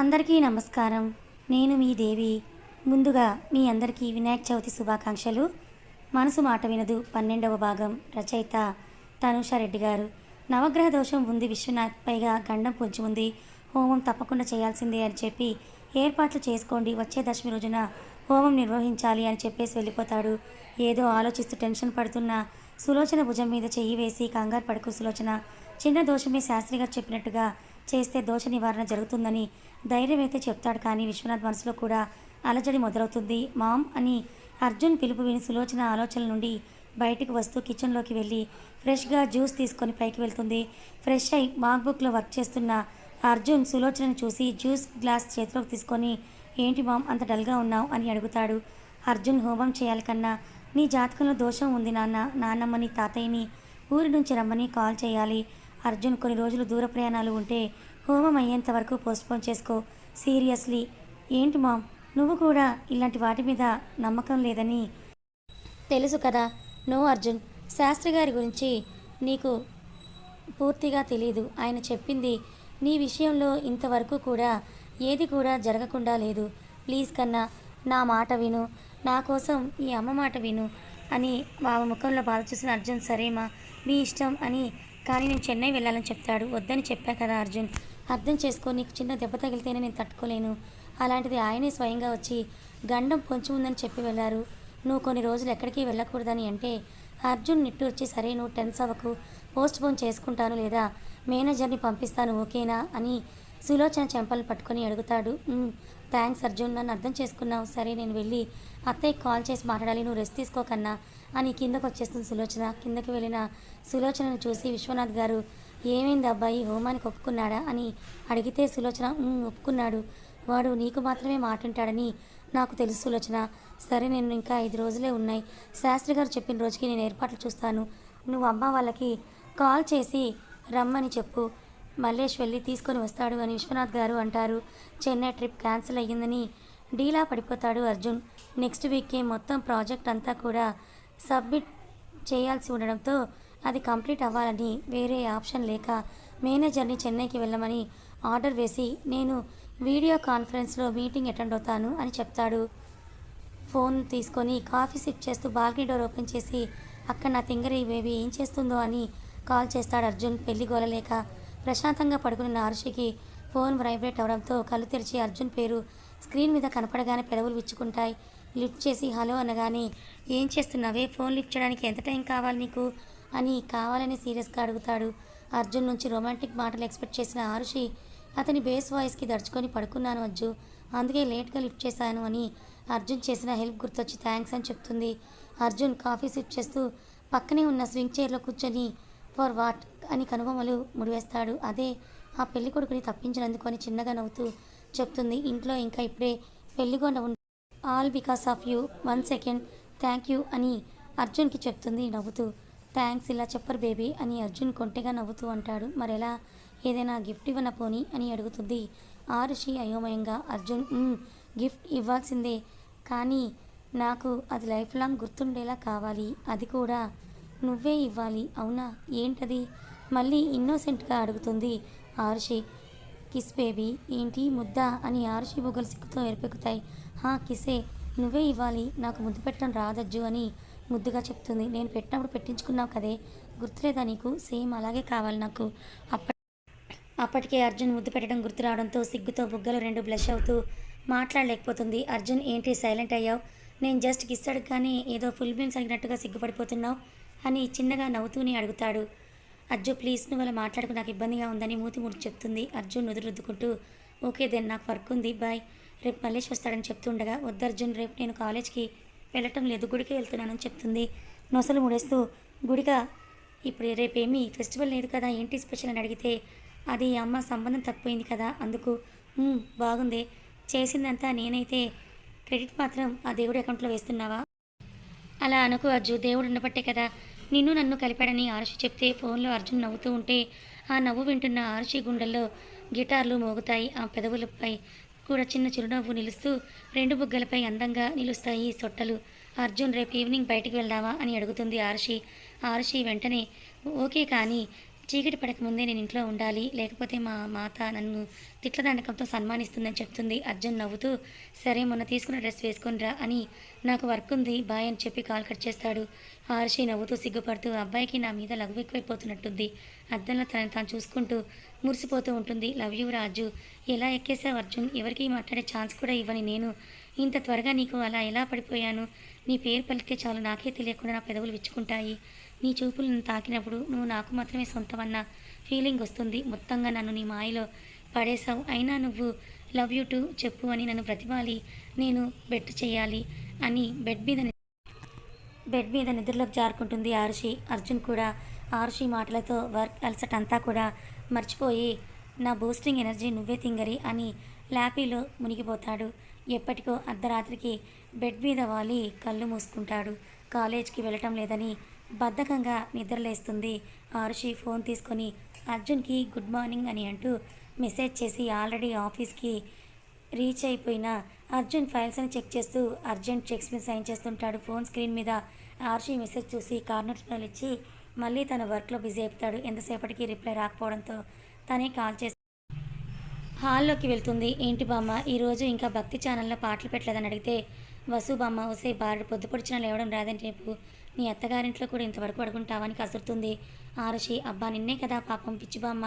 అందరికీ నమస్కారం. నేను మీ దేవి. ముందుగా మీ అందరికీ వినాయక చవితి శుభాకాంక్షలు. మనసు మాట వినదు పన్నెండవ భాగం. రచయిత తనుష రెడ్డి గారు. నవగ్రహ దోషం ఉంది విశ్వనాథ్. పైగా గండం పొంచి ఉంది. హోమం తప్పకుండా చేయాల్సిందే అని చెప్పి ఏర్పాట్లు చేసుకోండి. వచ్చే దశమి రోజున హోమం నిర్వహించాలి అని చెప్పేసి వెళ్ళిపోతాడు. ఏదో ఆలోచిస్తూ టెన్షన్ పడుతున్న సులోచన భుజం మీద చెయ్యి వేసి కంగారు పడుకు సులోచన. చిన్న దోషమే శాస్త్రి గారు చెప్పినట్టుగా చేస్తే దోష నివారణ జరుగుతుందని ధైర్యం అయితే చెప్తాడు కానీ విశ్వనాథ్ మనసులో కూడా అలజడి మొదలవుతుంది. మామ్ అని అర్జున్ పిలుపు విని సులోచన ఆలోచనల నుండి బయటకు వస్తూ కిచెన్లోకి వెళ్ళి ఫ్రెష్గా జ్యూస్ తీసుకొని పైకి వెళ్తుంది. ఫ్రెష్ అయి మాక్బుక్లో వర్క్ చేస్తున్న అర్జున్ సులోచనను చూసి జ్యూస్ గ్లాస్ చేతిలోకి తీసుకొని ఏంటి మామ్ అంత డల్గా ఉన్నావు? అని అడుగుతాడు. అర్జున్ హోమం చేయాలి కన్నా నీ జాతకంలో దోషం ఉంది నాన్న నాన్నమ్మని తాతయ్యని ఊరి నుంచి రమ్మని కాల్ చేయాలి. అర్జున్ కొన్ని రోజులు దూర ప్రయాణాలు ఉంటే హోమం అయ్యేంత వరకు పోస్ట్పోన్ చేసుకో. సీరియస్లీ. ఏంటి మామ్? నువ్వు కూడా ఇలాంటి వాటి మీద నమ్మకం లేదని. తెలుసు కదా. నో అర్జున్. శాస్త్రి గారి గురించి నీకు పూర్తిగా తెలియదు ఆయన చెప్పింది నీ విషయంలో ఇంతవరకు కూడా ఏది కూడా జరగకుండా లేదు. ప్లీజ్ కన్నా నా మాట విను. నా కోసం ఈ అమ్మ మాట విను అని ఆమె ముఖంలో బాధ చూసిన అర్జున్ సరేమా? మీ ఇష్టం అని. కానీ నేను చెన్నై వెళ్ళాలని చెప్తాడు. వద్దని చెప్పా కదా అర్జున్. అర్థం చేసుకో నీకు చిన్న దెబ్బ తగిలితేనే నేను తట్టుకోలేను. అలాంటిది ఆయనే స్వయంగా వచ్చి గండం పొంచి ఉందని చెప్పి వెళ్ళారు. నువ్వు కొన్ని రోజులు ఎక్కడికి వెళ్ళకూడదని అంటే అర్జున్ నిట్టూర్చి సరే నువ్వు టెన్స్ అవ్వకు. పోస్ట్ పోన్ చేసుకుంటాను లేదా? మేనేజర్ని పంపిస్తాను ఓకేనా? అని సులోచన చెంపలు పట్టుకొని అడుగుతాడు. థ్యాంక్స్ అర్జున్ నన్ను అర్థం చేసుకున్నావు. సరే నేను వెళ్ళి అత్తయ్యకి కాల్ చేసి మాట్లాడాలి. నువ్వు రెస్ట్ తీసుకోకన్నా అని కిందకు వచ్చేస్తుంది సులోచన. కిందకి వెళ్ళిన సులోచనను చూసి విశ్వనాథ్ గారు ఏమైంది అబ్బాయి హోమానికి ఒప్పుకున్నాడా అని అడిగితే సులోచన ఒప్పుకున్నాడు. వాడు నీకు మాత్రమే మాట్లాంటాడని నాకు తెలుసు సులోచన. సరే నేను ఇంకా ఐదు రోజులే ఉన్నాయి. శాస్త్రి గారు చెప్పిన రోజుకి నేను ఏర్పాట్లు చూస్తాను. నువ్వు అమ్మ వాళ్ళకి కాల్ చేసి రమ్మని చెప్పు. మల్లేష్ వెళ్ళి తీసుకొని వస్తాడు అని విశ్వనాథ్ గారు అంటారు. చెన్నై ట్రిప్ క్యాన్సిల్ అయ్యిందని డీలా పడిపోతాడు అర్జున్. నెక్స్ట్ వీక్కి మొత్తం ప్రాజెక్ట్ అంతా కూడా సబ్మిట్ చేయాల్సి ఉండడంతో అది కంప్లీట్ అవ్వాలని వేరే ఆప్షన్ లేక మేనేజర్ని చెన్నైకి వెళ్ళమని ఆర్డర్ వేసి నేను వీడియో కాన్ఫరెన్స్లో మీటింగ్ అటెండ్ అవుతాను అని చెప్తాడు. ఫోన్ తీసుకొని కాఫీ సిప్ చేస్తూ బాల్కనీ డోర్ ఓపెన్ చేసి అక్కడ నా తింగరి బేబీ ఏం చేస్తుందో అని కాల్ చేస్తాడు అర్జున్. పెళ్ళి గోలలేక ప్రశాంతంగా పడుకున్న ఆరుషికి ఫోన్ వైబ్రేట్ అవడంతో కళ్ళు తెరిచి అర్జున్ పేరు స్క్రీన్ మీద కనపడగానే పెదవులు విచ్చుకుంటాయి. లిఫ్ట్ చేసి హలో అనగానే ఏం చేస్తున్నావే? ఫోన్ లిఫ్ట్ చేయడానికి ఎంత టైం కావాలి నీకు? అని కావాలని సీరియస్గా అడుగుతాడు. అర్జున్ నుంచి రొమాంటిక్ మాటలు ఎక్స్పెక్ట్ చేసిన ఆరుషి అతని బేస్ వాయిస్కి దడుచుకొని పడుకున్నాను అజ్జు. అందుకే లేట్గా లిఫ్ట్ చేశాను అని అర్జున్ చేసిన హెల్ప్ గుర్తొచ్చి థ్యాంక్స్ అని చెప్తుంది. అర్జున్ కాఫీ సిప్ చేస్తూ పక్కనే ఉన్న స్వింగ్ చైర్లో కూర్చొని ఫర్ వాట్? అని కనుబొమ్మలు ముడివేస్తాడు. అదే ఆ పెళ్ళి కొడుకుని తప్పించినందుకు అని చిన్నగా నవ్వుతూ చెప్తుంది. ఇంట్లో ఇంకా ఇప్పుడే పెళ్ళిగొండ ఉంది all because of you one second thank you అని అర్జున్కి చెప్తుంది నవ్వుతూ. థ్యాంక్స్ ఇలా చెప్పరు బేబీ అని అర్జున్ కొంటెగా నవ్వుతూ అంటాడు. మరెలా? ఏదైనా గిఫ్ట్ ఇవ్వన పోని? అని అడుగుతుంది. ఆరుషి అయోమయంగా అర్జున్ గిఫ్ట్ ఇవ్వాల్సిందే. కానీ నాకు అది లైఫ్ లాంగ్ గుర్తుండేలా కావాలి. అది కూడా నువ్వే ఇవ్వాలి అవునా? ఏంటది? మళ్ళీ ఇన్నోసెంట్గా అడుగుతుంది ఆరుషి కిస్ బేబీ ఏంటి? ముద్ద? అని ఆరుషి బుగ్గలు సిక్కుతో ఎరిపెక్కుతాయి. హా కిసే నువ్వే ఇవ్వాలి. నాకు ముద్దు పెట్టడం రాదజ్జు అని ముద్దుగా చెప్తుంది. నేను పెట్టినప్పుడు పెట్టించుకున్నావు కదే. గుర్తులేదా నీకు? సేమ్ అలాగే కావాలి నాకు. అప్పటి అప్పటికే అర్జున్ ముద్దు పెట్టడం గుర్తు రావడంతో సిగ్గుతో బుగ్గలు రెండు బ్లష్ అవుతూ మాట్లాడలేకపోతుంది. అర్జున్ ఏంటి సైలెంట్ అయ్యావు? నేను జస్ట్ కిస్ అడగగానే ఏదో ఫుల్ బీమ్స్ అడిగినట్టుగా సిగ్గుపడిపోతున్నావు అని చిన్నగా నవ్వుతూనే అడుగుతాడు. అర్జున్ ప్లీజ్ నువ్వు అలా మాట్లాడుకు నాకు ఇబ్బందిగా ఉందని మూతి ముడి చెప్తుంది. అర్జున్ నుదురుద్దుకుంటూ ఓకే దెన్ నాకు వర్క్ ఉంది బాయ్. రేపు మల్లేష్ వస్తాడని చెప్తుండగా వద్దు అర్జున్ రేపు నేను కాలేజ్కి వెళ్ళటం లేదు. గుడికి వెళ్తున్నానని చెప్తుంది. నొసలు ముడేస్తూ గుడిగా ఇప్పుడు రేపేమీ ఫెస్టివల్ లేదు కదా ఏంటి స్పెషల్ అని అడిగితే అది అమ్మ సంబంధం తప్పిపోయింది కదా అందుకు బాగుంది. చేసిందంతా నేనైతే క్రెడిట్ మాత్రం ఆ దేవుడి అకౌంట్లో వేస్తున్నావా? అలా అనుకు అర్జు దేవుడు ఉండబట్టే కదా. నిన్ను నన్ను కలిపాడని ఆరుషి చెప్తే ఫోన్లో అర్జున్ నవ్వుతూ ఉంటే ఆ నవ్వు వింటున్న ఆరుషి గుండెల్లో గిటార్లు మోగుతాయి ఆ పెదవులపై కూడా చిన్న చిరునవ్వు నిలుస్తూ రెండు బుగ్గలపై అందంగా నిలుస్తాయి సొట్టలు. అర్జున్ రేపు ఈవినింగ్ బయటికి వెళ్దామా? అని అడుగుతుంది ఆర్షి. ఆర్షి వెంటనే ఓకే కానీ చీకటి పడకముందే నేను ఇంట్లో ఉండాలి లేకపోతే మా మాత నన్ను తిట్లదండకంతో సన్మానిస్తుందని చెప్తుంది. అర్జున్ నవ్వుతూ సరే మొన్న తీసుకున్న డ్రెస్ వేసుకొనిరా అని నాకు వర్క్ ఉంది బాయ్ అని చెప్పి కాల్ కట్ చేస్తాడు. ఆర్షి నవ్వుతూ సిగ్గుపడుతూ అబ్బాయికి నా మీద లఘు ఎక్కువైపోతున్నట్టుంది. అద్దంలో తనని తాను చూసుకుంటూ మురిసిపోతూ ఉంటుంది. Love you Raju. ఎలా ఎక్కేసావు అర్జున్? ఎవరికి మాట్లాడే ఛాన్స్ కూడా ఇవ్వని నేను. ఇంత త్వరగా నీకు అలా ఎలా పడిపోయాను? నీ పేరు పలికితే చాలు నాకే తెలియకుండా నా పెదవులు విచ్చుకుంటాయి. నీ చూపులను తాకినప్పుడు నువ్వు నాకు మాత్రమే సొంతమన్న ఫీలింగ్ వస్తుంది. మొత్తంగా నన్ను నీ మాయలో పడేశావు. అయినా నువ్వు లవ్ యూ టు చెప్పు అని నన్ను ప్రతిపాలి నేను బెట్ చేయాలి అని బెడ్ మీద బెడ్ మీద నిద్రలోకి జారుకుంటుంది ఆరుషి. అర్జున్ కూడా ఆరుషి మాటలతో వర్క్ అలసట అంతా కూడా మర్చిపోయి నా బూస్టింగ్ ఎనర్జీ నువ్వే తింగరి అని ల్యాపీలో మునిగిపోతాడు. ఎప్పటికో అర్ధరాత్రికి బెడ్ మీద వాలి కళ్ళు మూసుకుంటాడు. కాలేజ్కి వెళ్ళటం లేదని బద్ధకంగా నిద్రలేస్తుంది. ఆరుషి ఫోన్ తీసుకొని అర్జున్కి గుడ్ మార్నింగ్ అని అంటూ మెసేజ్ చేసి ఆల్రెడీ ఆఫీస్కి రీచ్ అయిపోయిన అర్జున్ ఫైల్స్ అని చెక్ చేస్తూ అర్జెంట్ చెక్స్ మీద సైన్ చేస్తుంటాడు. ఫోన్ స్క్రీన్ మీద ఆర్షి మెసేజ్ చూసి కార్నర్ ఇచ్చి మళ్ళీ తన వర్క్లో బిజీ అయిపోతాడు. ఎంతసేపటికి రిప్లై రాకపోవడంతో తనే కాల్ చేసి హాల్లోకి వెళ్తుంది. ఏంటి బామ్మ ఈరోజు ఇంకా భక్తి ఛానల్లో పాటలు పెట్టలేదని అడిగితే వసు బామ్మ వసే బారుడు పొద్దుపొడిచిన లేవడం రాదని రేపు నీ అత్తగారింట్లో కూడా ఇంతవరకు పడుకుంటావా అని కసురుతుంది. ఆరుషి అబ్బా నిన్నే కదా పాపం పిచ్చిబామ్మ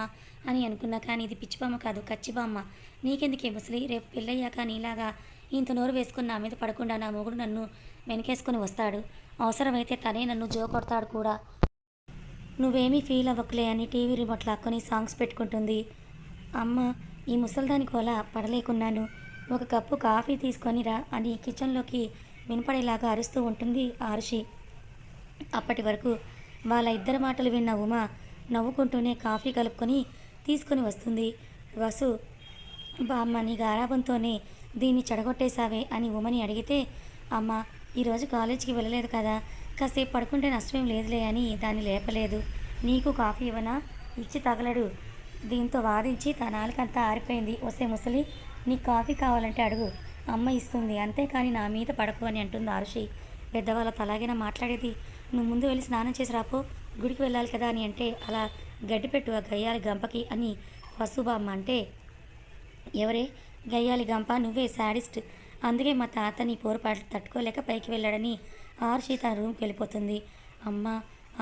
అని అనుకున్నా కానీ ఇది పిచ్చిబామ్మ కాదు కచ్చిబామ్మ నీకెందుకే ముసలి? రేపు పెళ్ళయ్యాక నీలాగా ఇంత నోరు వేసుకుని నా మీద పడకుండా నా మొగుడు నన్ను వెనకేసుకుని వస్తాడు. అవసరమైతే తనే నన్ను జో కొడతాడు కూడా. నువ్వేమీ ఫీల్ అవ్వకులే అని టీవీ రిమోట్ లాక్కొని సాంగ్స్ పెట్టుకుంటుంది. అమ్మ ఈ ముసల్దాని కోల పడలేకున్నాను. ఒక కప్పు కాఫీ తీసుకొనిరా అని కిచెన్లోకి వినపడేలాగా అరుస్తూ ఉంటుంది ఆరుషి. అప్పటి వరకు వాళ్ళ ఇద్దరి మాటలు విన్న ఉమ నవ్వుకుంటూనే కాఫీ కలుపుకొని తీసుకొని వస్తుంది. వసు బామ్మ నీ గారాబంతోనే దీన్ని చెడగొట్టేశావే అని ఉమని అడిగితే అమ్మ ఈరోజు కాలేజీకి వెళ్ళలేదు కదా కాసేపు పడుకుంటే నష్టమేం లేదులే అని దాన్ని లేపలేదు. నీకు కాఫీ ఇవ్వనా? ఇచ్చి తగలడు. దీంతో వాదించి తన నాలుకంతా ఆరిపోయింది. వస్తే ముసలి నీకు కాఫీ కావాలంటే అడుగు. అమ్మ ఇస్తుంది. అంతేకాని నా మీద పడకు అని అంటుంది ఆరుషి. పెద్దవాళ్ళతో అలాగైనా మాట్లాడేది నువ్వు ముందు వెళ్ళి స్నానం చేసి రాపో గుడికి వెళ్ళాలి కదా అని అంటే అలా గడ్డిపెట్టు ఆ గయ్యాలి గంపకి అని వసుబామ్మ అంటే ఎవరే? గయ్యాలి గంప నువ్వే శాడిస్ట్. అందుకే మా తాత నీ పోరపాట్లు తట్టుకోలేక పైకి వెళ్ళాడని ఆర్షి తన రూమ్కి వెళ్ళిపోతుంది. అమ్మ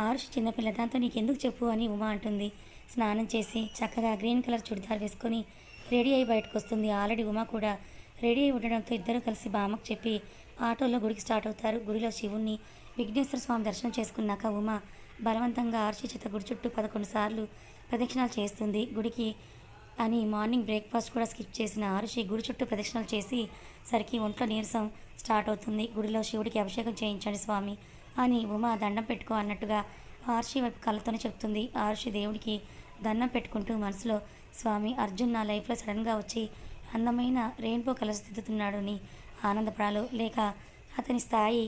ఆర్షి చిన్నపిల్ల దాంతో నీకెందుకు చెప్పు అని ఉమా అంటుంది. స్నానం చేసి చక్కగా గ్రీన్ కలర్ చుడిదార్ వేసుకొని రెడీ అయి బయటకు వస్తుంది ఆల్రెడీ ఉమా కూడా రెడీ అయి ఉండడంతో ఇద్దరు కలిసి బామ్మకు చెప్పి ఆటోలో గుడికి స్టార్ట్ అవుతారు. గుడిలో శివుణ్ణి విఘ్నేశ్వర స్వామి దర్శనం చేసుకున్నాక ఉమా బలవంతంగా ఆర్షి చేత గుడి చుట్టూ పదకొండు సార్లు ప్రదక్షిణాలు చేస్తుంది. గుడికి అని మార్నింగ్ బ్రేక్ఫాస్ట్ కూడా స్కిప్ చేసిన ఆరుషి గుడి చుట్టూ ప్రదక్షిణలు చేసి సరికి ఒంట్లో నీరసం స్టార్ట్ అవుతుంది. గుడిలో శివుడికి అభిషేకం చేయించండి స్వామి అని ఉమా దండం పెట్టుకో అన్నట్టుగా ఆర్షి వైపు కళ్ళతోనే చెప్తుంది. ఆరుషి దేవుడికి దండం పెట్టుకుంటూ మనసులో స్వామి అర్జున్ నా లైఫ్లో సడన్గా వచ్చి అందమైన రెయిన్బో కలర్స్ దిద్దుతున్నాడు అని ఆనందపడాలో. లేక అతని స్థాయి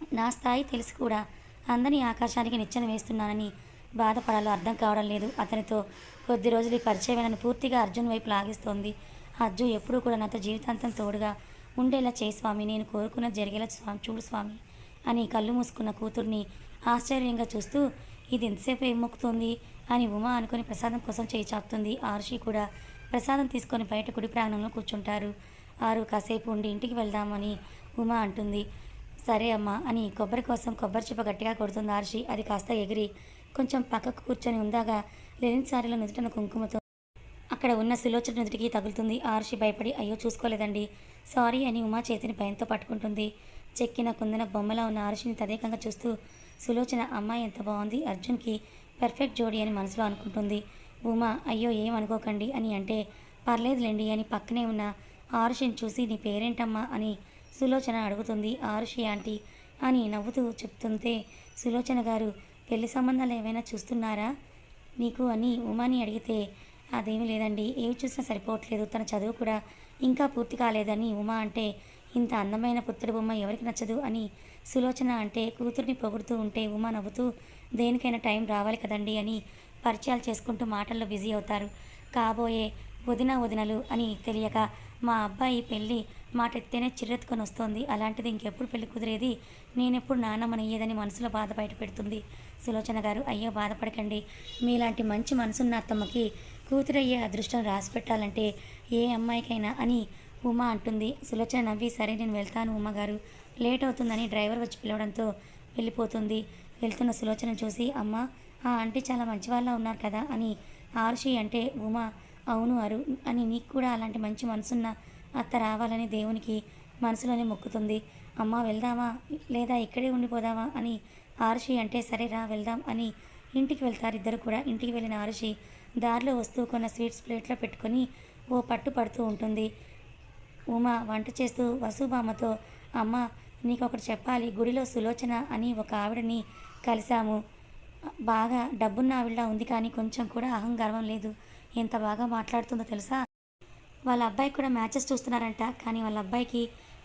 నా స్థాయి తెలిసి కూడా అందని ఆకాశానికి నిచ్చెన వేస్తున్నానని బాధపడాలో అర్థం కావడం లేదు. అతనితో కొద్ది రోజులు ఈ పరిచయం పూర్తిగా అర్జున్ వైపు లాగిస్తోంది. అర్జున్ ఎప్పుడూ కూడా నాతో జీవితాంతం తోడుగా ఉండేలా చేయి స్వామి నేను కోరుకున్న జరిగేలా స్వామి చూడు స్వామి అని కళ్ళు మూసుకున్న కూతుర్ని ఆశ్చర్యంగా చూస్తూ ఇది ఎంతసేపు ఏం మొక్కుతోంది? అని ఉమా అనుకుని ప్రసాదం కోసం చేయి చాపుతుంది. ఆరుషి కూడా ప్రసాదం తీసుకొని బయట కుడి ప్రాంగణంలో కూర్చుంటారు. ఆరు కాసేపు ఉండి ఇంటికి వెళ్దామని ఉమా అంటుంది. సరే అమ్మా అని కొబ్బరి కోసం కొబ్బరి చిప్ప గట్టిగా కొడుతుంది ఆర్షి. అది కాస్త ఎగిరి కొంచెం పక్కకు కూర్చొని ఉందాగా లెనిన్ సారీలో నుదుటిన కుంకుమతో. అక్కడ ఉన్న సులోచన నుదుటికి తగులుతుంది. ఆర్షి భయపడి అయ్యో చూసుకోలేదండి. సారీ అని ఉమా చేతిని భయంతో పట్టుకుంటుంది. చెక్కిన కుందన బొమ్మలా ఉన్న ఆర్షిని తదేకంగా చూస్తూ సులోచన అమ్మాయి ఎంత బాగుంది. అర్జున్కి పర్ఫెక్ట్ జోడీ అని మనసులో అనుకుంటుంది. ఉమా అయ్యో ఏం అనుకోకండి అని అంటే పర్లేదులేండి అని పక్కనే ఉన్న ఆర్షిని చూసి నీ పేరేంటమ్మా అని సులోచన అడుగుతుంది ఆరుషి ఆంటీ అని నవ్వుతూ చెప్తుంటే సులోచన గారు పెళ్ళి సంబంధాలు ఏమైనా చూస్తున్నారా? నీకు అని ఉమాని అడిగితే అదేమీ లేదండి ఏవి చూసినా సరిపోవట్లేదు తన చదువు కూడా ఇంకా పూర్తి కాలేదని ఉమా అంటే ఇంత అందమైన పుత్రుడి బొమ్మ ఎవరికి నచ్చదు? అని సులోచన అంటే కూతుర్ని పొగుడుతూ ఉంటే ఉమా నవ్వుతూ దేనికైనా టైం రావాలి కదండి అని పరిచయాలు చేసుకుంటూ మాటల్లో బిజీ అవుతారు. కాబోయే వదిన వదినలు అని తెలియక మా అబ్బాయి పెళ్ళి మాట ఎత్తేనే చిర్రెత్తుకొని వస్తోంది అలాంటిది ఇంకెప్పుడు పెళ్ళి కుదిరేది? నేనెప్పుడు నాన్నమ్మనయ్యేదని మనసులో బాధ బయట పెడుతుంది. సులోచన గారు అయ్యో బాధపడకండి. మీలాంటి మంచి మనసున్న అత్తమ్మకి కూతురయ్యే అదృష్టం రాసి పెట్టాలంటే ఏ అమ్మాయికైనా అని ఉమా అంటుంది. సులోచన నవ్వి సరే నేను వెళ్తాను ఉమ్మగారు లేట్ అవుతుందని డ్రైవర్ వచ్చి పిలవడంతో వెళ్ళిపోతుంది. వెళ్తున్న సులోచన చూసి అమ్మ ఆ ఆంటీ చాలా మంచివాళ్ళ ఉన్నారు కదా అని ఆరుషి అంటే ఉమా అవును అరు అని నీకు కూడా అలాంటి మంచి మనసున్న అత్త రావాలని దేవునికి మనసులోనే మొక్కుతుంది. అమ్మ వెళ్దామా? లేదా ఇక్కడే ఉండిపోదామా అని ఆరుషి అంటే సరే రా వెళ్దాం అని ఇంటికి వెళ్తారు ఇద్దరు కూడా. ఇంటికి వెళ్ళిన ఆరుషి దారిలో వస్తూ కొన్న స్వీట్స్ ప్లేట్లో పెట్టుకొని ఓ పట్టు పడుతూ ఉంటుంది. ఉమా వంట చేస్తూ వసుబామ్మతో అమ్మ నీకు ఒకటి చెప్పాలి గుడిలో సులోచన అని ఒక ఆవిడని కలిశాము. బాగా డబ్బున్న ఆవిడ ఉంది కానీ కొంచెం కూడా అహంగర్వం లేదు. ఎంత బాగా మాట్లాడుతుందో తెలుసా? వాళ్ళ అబ్బాయి కూడా మ్యాచెస్ చూస్తున్నారంట. కానీ వాళ్ళ అబ్బాయికి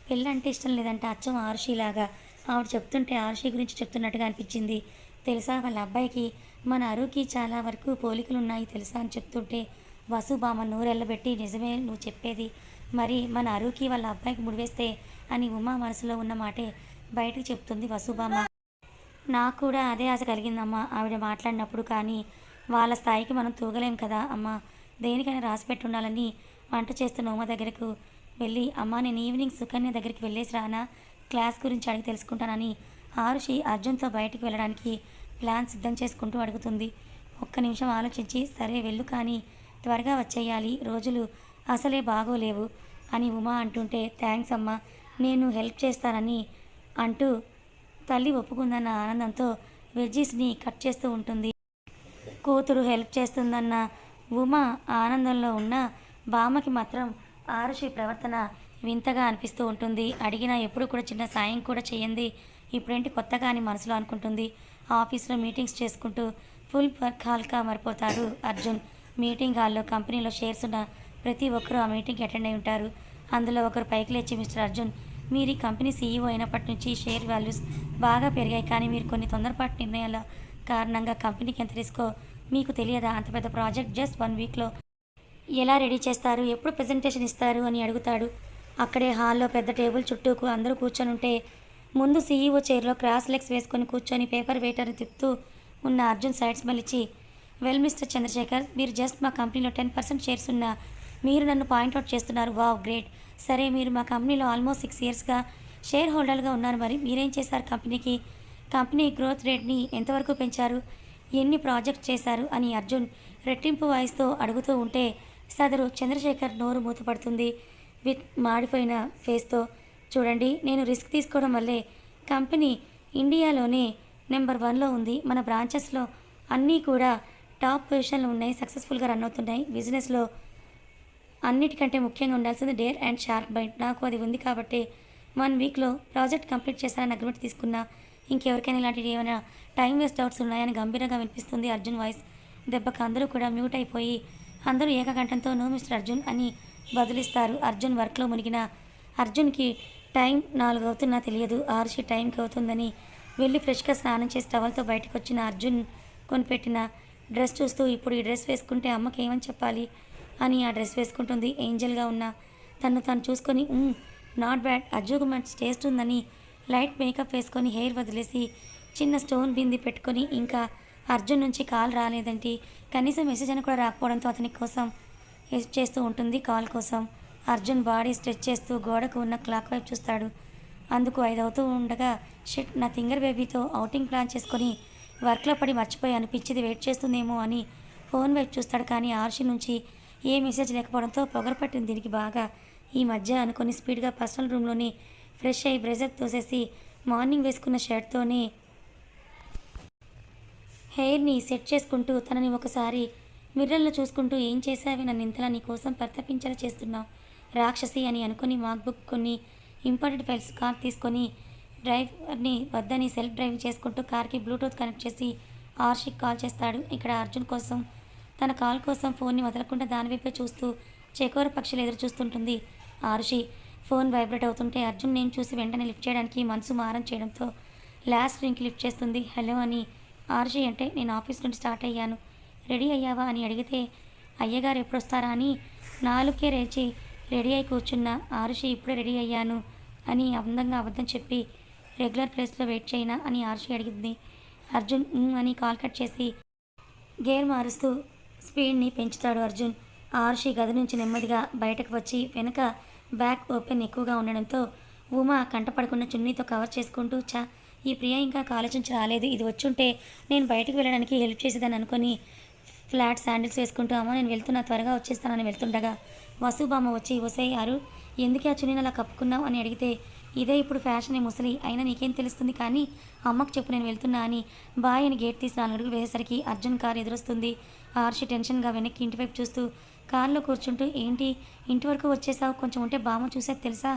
పెళ్ళి అంటే ఇష్టం లేదంట. అచ్చం ఆరుషిలాగా ఆవిడ చెప్తుంటే ఆరుషి గురించి చెప్తున్నట్టుగా అనిపించింది. తెలుసా? వాళ్ళ అబ్బాయికి మన అరుకి చాలా వరకు పోలికలు ఉన్నాయి తెలుసా అని చెప్తుంటే వసుబామ నూరెళ్ళబెట్టి నిజమే నువ్వు చెప్పేది. మరి మన అరుకి వాళ్ళ అబ్బాయికి ముడివేస్తే అని ఉమా మనసులో ఉన్న మాటే బయటకు చెప్తుంది వసుబామ నాకు కూడా అదే ఆశ కలిగిందమ్మా ఆవిడ మాట్లాడినప్పుడు. కానీ వాళ్ళ స్థాయికి మనం తూగలేం కదా అమ్మ. దేనికైనా రాసి పెట్టి ఉండాలని వంట చేస్తున్న ఉమ దగ్గరకు వెళ్ళి అమ్మ నేను ఈవినింగ్ సుకన్య దగ్గరికి వెళ్ళేసి రానా? క్లాస్ గురించి అడిగి తెలుసుకుంటానని. ఆరుషి అర్జున్తో బయటికి వెళ్ళడానికి ప్లాన్ సిద్ధం చేసుకుంటూ అడుగుతుంది. ఒక్క నిమిషం ఆలోచించి సరే వెళ్ళు కానీ త్వరగా వచ్చేయాలి. రోజులు అసలే బాగోలేవు అని ఉమా అంటుంటే థ్యాంక్స్ అమ్మా నేను హెల్ప్ చేస్తానని అంటూ తల్లి ఒప్పుకుందన్న ఆనందంతో వెజ్జీస్ని కట్ చేస్తూ ఉంటుంది. కూతురు హెల్ప్ చేస్తుందన్న ఉమా ఆనందంలో ఉన్న బామ్మకి మాత్రం ఆరుషి ప్రవర్తన వింతగా అనిపిస్తూ ఉంటుంది. అడిగినా ఎప్పుడు కూడా చిన్న సాయం కూడా చేయండి ఇప్పుడేంటి కొత్తగా అని మనసులో అనుకుంటుంది. ఆఫీస్లో మీటింగ్స్ చేసుకుంటూ ఫుల్ వర్క్ హాల్గా మారిపోతాడు అర్జున్. మీటింగ్ హాల్లో కంపెనీలో షేర్స్ ఉన్న ప్రతి ఒక్కరూ ఆ మీటింగ్కి అటెండ్ అయి ఉంటారు. అందులో ఒకరు పైకి లేచి మిస్టర్ అర్జున్ మీరు ఈ కంపెనీ సీఈఓ అయినప్పటి నుంచి షేర్ వాల్యూస్ బాగా పెరిగాయి. కానీ మీరు కొన్ని తొందరపాటు నిర్ణయాల కారణంగా కంపెనీకి ఎంత రిస్కో మీకు తెలియదా? అంత పెద్ద ప్రాజెక్ట్ జస్ట్ వన్ వీక్లో ఎలా రెడీ చేస్తారు? ఎప్పుడు ప్రజెంటేషన్ ఇస్తారు? అని అడుగుతాడు. అక్కడే హాల్లో పెద్ద టేబుల్ చుట్టూకు అందరూ కూర్చొని ఉంటే ముందు సీఈఓ చైర్లో క్రాస్ లెగ్స్ వేసుకొని కూర్చొని పేపర్ వెయిటర్ని తిప్పుతూ ఉన్న అర్జున్ సైడ్స్ మళ్ళిచ్చి వెల్ మిస్టర్ చంద్రశేఖర్ మీరు జస్ట్ మా కంపెనీలో టెన్ పర్సెంట్ షేర్స్ ఉన్న మీరు నన్ను పాయింట్అవుట్ చేస్తున్నారు. వావ్ గ్రేట్ సరే మీరు మా కంపెనీలో ఆల్మోస్ట్ సిక్స్ ఇయర్స్గా షేర్ హోల్డర్గా ఉన్నారు. మరి మీరేం చేశారు? కంపెనీకి కంపెనీ గ్రోత్ రేట్ని ఎంతవరకు పెంచారు? ఎన్ని ప్రాజెక్ట్ చేశారు? అని అర్జున్ రెట్టింపు వాయిస్తో అడుగుతూ ఉంటే సదరు చంద్రశేఖర్ నోరు మూతపడుతుంది. విత్ మాడిపోయిన ఫేస్తో చూడండి నేను రిస్క్ తీసుకోవడం వల్లే కంపెనీ ఇండియాలోనే నెంబర్ వన్లో ఉంది. మన బ్రాంచెస్లో అన్నీ కూడా టాప్ పొజిషన్లు ఉన్నాయి సక్సెస్ఫుల్గా రన్ అవుతున్నాయి. బిజినెస్లో అన్నిటికంటే ముఖ్యంగా ఉండాల్సింది డేర్ అండ్ షార్ప్ బైట్. నాకు అది ఉంది కాబట్టి వన్ వీక్లో ప్రాజెక్ట్ కంప్లీట్ చేశానని అగ్రిమెంట్ తీసుకున్నా. ఇంకెవరికైనా ఇలాంటివి ఏమైనా టైం వేస్ట్ డౌట్స్ ఉన్నాయని గంభీరంగా వినిపిస్తుంది అర్జున్ వాయిస్ దెబ్బకు అందరూ కూడా మ్యూట్ అయిపోయి అందరూ ఏకకంఠంతో నో మిస్టర్ అర్జున్ అని బదులిస్తారు. అర్జున్ వర్క్లో మునిగిన అర్జున్కి టైం నాలుగు అవుతున్నా తెలియదు. ఆరుషి టైంకి అవుతుందని వెళ్ళి ఫ్రెష్గా స్నానం చేసి టవల్తో బయటకు వచ్చిన అర్జున్ కొనిపెట్టిన డ్రెస్ చూస్తూ ఇప్పుడు ఈ డ్రెస్ వేసుకుంటే అమ్మకి ఏమని చెప్పాలి? అని ఆ డ్రెస్ వేసుకుంటుంది. ఏంజల్గా ఉన్న తను తను చూసుకొని నాట్ బ్యాడ్. అజ్జుకు మంచి టేస్ట్ ఉందని లైట్ మేకప్ వేసుకొని హెయిర్ వదిలేసి చిన్న స్టోన్ బింది పెట్టుకొని ఇంకా అర్జున్ నుంచి కాల్ రాలేదంటే కనీసం మెసేజ్ అని కూడా రాకపోవడంతో అతని కోసం చేస్తూ ఉంటుంది కాల్ కోసం. అర్జున్ బాడీ స్ట్రెచ్ చేస్తూ గోడకు ఉన్న క్లాక్ వైపు చూస్తాడు. అందుకు ఐదు అవుతూ ఉండగా షిట్ నా తింగర్ బేబీతో అవుటింగ్ ప్లాన్ చేసుకొని వర్క్లో పడి మర్చిపోయాను పిచ్చిది వెయిట్ చేస్తుందేమో అని ఫోన్ వైపు చూస్తాడు. కానీ ఆర్షి నుంచి ఏ మెసేజ్ లేకపోవడంతో పొగరపట్టింది దీనికి బాగా. ఈ మధ్య అనుకొని స్పీడ్గా పర్సనల్ రూమ్లోని ఫ్రెష్ అయ్యి బ్రెజర్ తోసేసి మార్నింగ్ వేసుకున్న షర్ట్తోనే హెయిర్ని సెట్ చేసుకుంటూ తనని ఒకసారి మిర్రర్లో చూసుకుంటూ ఏం చేశావి? నన్ను ఇంతలా నీ కోసం పరితపించేలా చేస్తున్నావు? రాక్షసి అని అనుకుని మాక్బుక్ కొన్ని ఇంపార్టెంట్ ఫైల్స్ కార్ తీసుకొని డ్రైవర్ని వద్దని సెల్ఫ్ డ్రైవింగ్ చేసుకుంటూ కార్కి బ్లూటూత్ కనెక్ట్ చేసి ఆర్షిక్ కాల్ చేస్తాడు. ఇక్కడ అర్జున్ కోసం తన కాల్ కోసం ఫోన్ని వదలకుండా దానివైపే చూస్తూ చెకోర పక్షులు ఎదురు చూస్తుంటుంది ఆరుషి. ఫోన్ వైబ్రేట్ అవుతుంటే అర్జున్ నేను చూసి వెంటనే లిఫ్ట్ చేయడానికి మనసు మారం చేయడంతో లాస్ట్ రింగ్కి లిఫ్ట్ చేస్తుంది. హలో అని ఆర్షి అంటే నేను ఆఫీస్ నుండి స్టార్ట్ అయ్యాను. రెడీ అయ్యావా అని అడిగితే అయ్యగారు ఎప్పుడు వస్తారా అని నాలుకే రేచి రెడీ అయి కూర్చున్న. ఆరుషి ఇప్పుడే రెడీ అయ్యాను అని అందంగా అబద్ధం చెప్పి రెగ్యులర్ ప్లేస్లో వెయిట్ చేయనా అని ఆరుషి అడిగింది. అర్జున్ అని కాల్ కట్ చేసి గేర్ మారుస్తూ స్పీడ్ని పెంచుతాడు అర్జున్. ఆరుషి గది నుంచి నెమ్మదిగా బయటకు వచ్చి వెనుక బ్యాక్ ఓపెన్ ఎక్కువగా ఉండడంతో ఉమా కంటపడకుండా చున్నీతో కవర్ చేసుకుంటూ చా ఈ ప్రియ ఇంకా కాలేజీ రాలేదు. ఇది వచ్చుంటే నేను బయటకు వెళ్ళడానికి హెల్ప్ చేసేదని అనుకొని ఫ్లాట్ శాండిల్స్ వేసుకుంటూ అమ్మ నేను వెళ్తున్నా త్వరగా వచ్చేస్తానని వెళ్తుండగా వసుబామ్మ వచ్చి వసయ్యారు ఎందుకే ఆ చున్నీని అలా కప్పుకున్నావు? అని అడిగితే ఇదే ఇప్పుడు ఫ్యాషన్ ముసలి అయినా నీకేం తెలుస్తుంది? కానీ అమ్మకు చెప్పు నేను వెళ్తున్నా అని బాయ్ అని గేట్ తీసి నాలుగు అడుగులు వేసేసరికి అర్జున్ కార్ ఎదురొస్తుంది. ఆర్షి టెన్షన్గా వెనక్కి ఇంటి వైపు చూస్తూ కారులో కూర్చుంటూ ఏంటి ఇంటి వరకు వచ్చేసావు? కొంచెం ఉంటే బామ్మ చూసాక తెలుసా?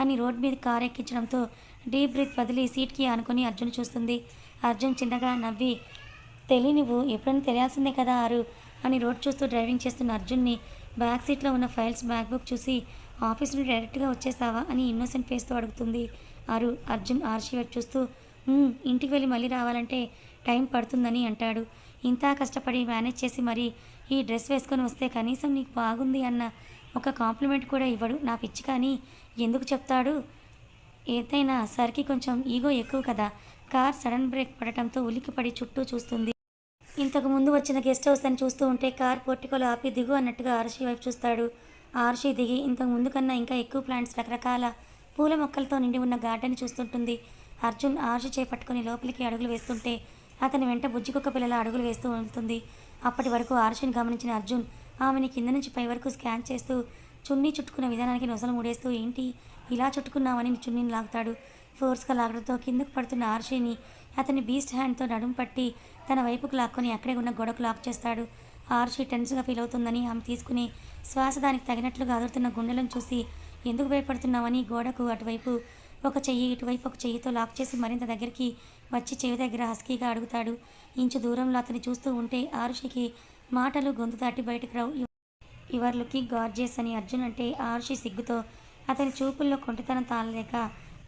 అని రోడ్ మీద కార్ ఎక్కించడంతో డీప్ బ్రీత్ వదిలి సీట్కి ఆనుకొని అర్జున్ చూస్తుంది. అర్జున్ చిన్నగా నవ్వి తెలి నువ్వు ఎప్పుడైనా తెలియాల్సిందే కదా ఆరు అని రోడ్ చూస్తూ డ్రైవింగ్ చేస్తున్న అర్జున్ని బ్యాక్ సీట్లో ఉన్న ఫైల్స్ బ్యాక్ బుక్ చూసి ఆఫీస్ నుండి డైరెక్ట్గా వచ్చేసావా? అని ఇన్నోసెంట్ ఫేస్తో అడుగుతుంది. ఆరు అర్జున్ ఆర్షి వైపు చూస్తూ ఇంటికి వెళ్ళి మళ్ళీ రావాలంటే టైం పడుతుందని అంటాడు. ఇంత కష్టపడి మేనేజ్ చేసి మరి ఈ డ్రెస్ వేసుకొని వస్తే కనీసం నీకు బాగుంది అన్న ఒక కాంప్లిమెంట్ కూడా ఇవ్వడు. నా పిచ్చి కానీ ఎందుకు చెప్తాడు? ఏదైనా సరికి కొంచెం ఈగో ఎక్కువ కదా. కార్ సడన్ బ్రేక్ పడటంతో ఉలిక్కిపడి చుట్టూ చూస్తుంది. ఇంతకు ముందు వచ్చిన గెస్ట్ హౌస్ అని చూస్తూ ఉంటే కార్ పొట్టికలు ఆపి దిగు అన్నట్టుగా ఆర్షి వైపు చూస్తాడు. ఆర్షి దిగి ఇంతకు ముందు కన్నా ఇంకా ఎక్కువ ప్లాంట్స్ రకరకాల పూల మొక్కలతో నిండి ఉన్న గార్డెన్ చూస్తుంటుంది. అర్జున్ ఆర్షి చేపట్టుకుని లోపలికి అడుగులు వేస్తుంటే అతని వెంట బుజ్జికొక్క పిల్లల అడుగులు వేస్తూ ఉంటుంది. అప్పటి వరకు ఆర్షిని గమనించిన అర్జున్ ఆమెని కింద నుంచి పై వరకు స్కాన్ చేస్తూ చున్నీ చుట్టుకున్న విధానానికి నొసలు ముడేస్తూ ఏంటి? ఇలా చుట్టుకున్నామని చున్నీని లాగుతాడు. ఫోర్స్గా లాగడంతో కిందకు పడుతున్న ఆర్షిని అతని బీస్ట్ హ్యాండ్తో నడుము పట్టి తన వైపుకు లాక్కొని అక్కడే ఉన్న గొడవకు లాక్ చేస్తాడు. ఆర్షి టెన్స్గా ఫీల్ అవుతుందని ఆమె తీసుకుని శ్వాస దానికి తగినట్లుగా అదురుతున్న గుండెలను చూసి ఎందుకు భయపడుతున్నామని గోడకు అటువైపు ఒక చెయ్యి ఇటువైపు ఒక చెయ్యితో లాక్ చేసి మరింత దగ్గరికి వచ్చి చెవి దగ్గర హస్కీగా అడుగుతాడు. ఇంచు దూరంలో అతని చూస్తూ ఉంటే ఆరుషికి మాటలు గొంతు దాటి బయటకు రావు. యువర్ లుకింగ్ గార్జియస్ అని అర్జున్ అంటే ఆర్షి సిగ్గుతో అతని చూపుల్లో కొంటితనం తాళలేక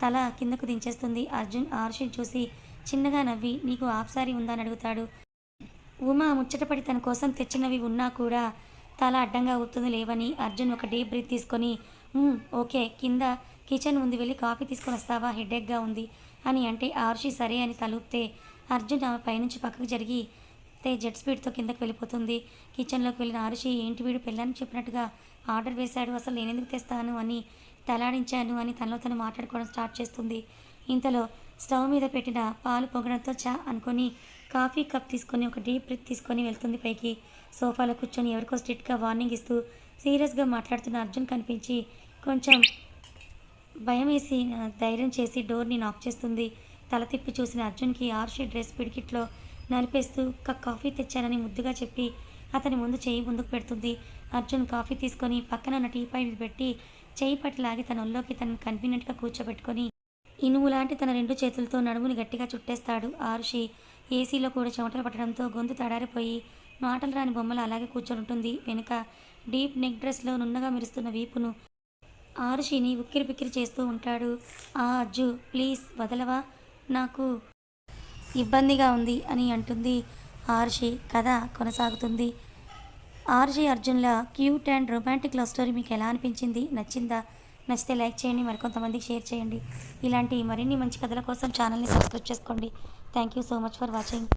తల కిందకు దించేస్తుంది. అర్జున్ ఆర్షిని చూసి చిన్నగా నవ్వి నీకు హాఫ్ సారీ ఉందా? అని అడుగుతాడు. ఉమా ముచ్చటపడి తన కోసం తెచ్చినవి ఉన్నా కూడా తల అడ్డంగా ఊపుతుంది లేవని. అర్జున్ ఒక డీప్ బ్రీత్ తీసుకొని ఓకే కింద కిచెన్ ముందు వెళ్ళి కాఫీ తీసుకొని వస్తావా? హెడేక్గా ఉంది అని అంటే ఆర్షి సరే అని తలూపితే అర్జున్ ఆమె పైనుంచి పక్కకు జరిగి తే జెట్ స్పీడ్తో కిందకు వెళ్ళిపోతుంది. కిచెన్లోకి వెళ్ళిన ఆరుషి ఏంటి వీడు పెళ్ళానికి చెప్పినట్టుగా ఆర్డర్ వేశాడు అసలు నేను ఎందుకు తెస్తాను అని తలాడించాను అని తనలో తను మాట్లాడుకోవడం స్టార్ట్ చేస్తుంది. ఇంతలో స్టవ్ మీద పెట్టిన పాలు పొగడంతో చా అనుకొని కాఫీ కప్ తీసుకొని ఒక డీప్ బ్రిత్ తీసుకొని వెళ్తుంది పైకి. సోఫాలో కూర్చొని ఎవరికో స్ట్రిక్ట్గా వార్నింగ్ ఇస్తూ సీరియస్గా మాట్లాడుతున్న అర్జున్ కనిపించి కొంచెం భయం వేసి ధైర్యం చేసి డోర్ని నాక్ చేస్తుంది. తల తిప్పి చూసిన అర్జున్కి ఆర్షి డ్రెస్ పిడికిట్లో నలిపేస్తూ ఒక కాఫీ తెచ్చానని ముద్దుగా చెప్పి అతని ముందు చేయి ముందుకు పెడుతుంది. అర్జున్ కాఫీ తీసుకొని పక్కన ఉన్న టీపై మీద పెట్టి చేయి పట్టి లాగి తన ఒళ్ళోకి తనను కన్వీనియంట్గా కూర్చోబెట్టుకొని ఇనుము లాంటి తన రెండు చేతులతో నడుముని గట్టిగా చుట్టేస్తాడు ఆరుషి. ఏసీలో కూడా చెమటలు పట్టడంతో గొంతు తడారిపోయి మాటలు రాని బొమ్మలు అలాగే కూర్చొని ఉంటుంది. వెనుక డీప్ నెక్ డ్రెస్లో నున్నగా మెరుస్తున్న వీపును ఆరుషిని ఉక్కిరి పిక్కిరి చేస్తూ ఉంటాడు. ఆ అజ్జు ప్లీజ్ వదలవా? నాకు ఇబ్బందిగా ఉంది అని అంటుంది ఆర్షి కథ కొనసాగుతుంది. ఆర్జీ అర్జున్ల cute and romantic love story మీకు ఎలా అనిపించింది? నచ్చిందా? నచ్చితే లైక్ చేయండి మరికొంతమందికి షేర్ చేయండి. ఇలాంటి మరిన్ని మంచి కథల కోసం ఛానల్ని సబ్స్క్రైబ్ చేసుకోండి. Thank you so much for watching.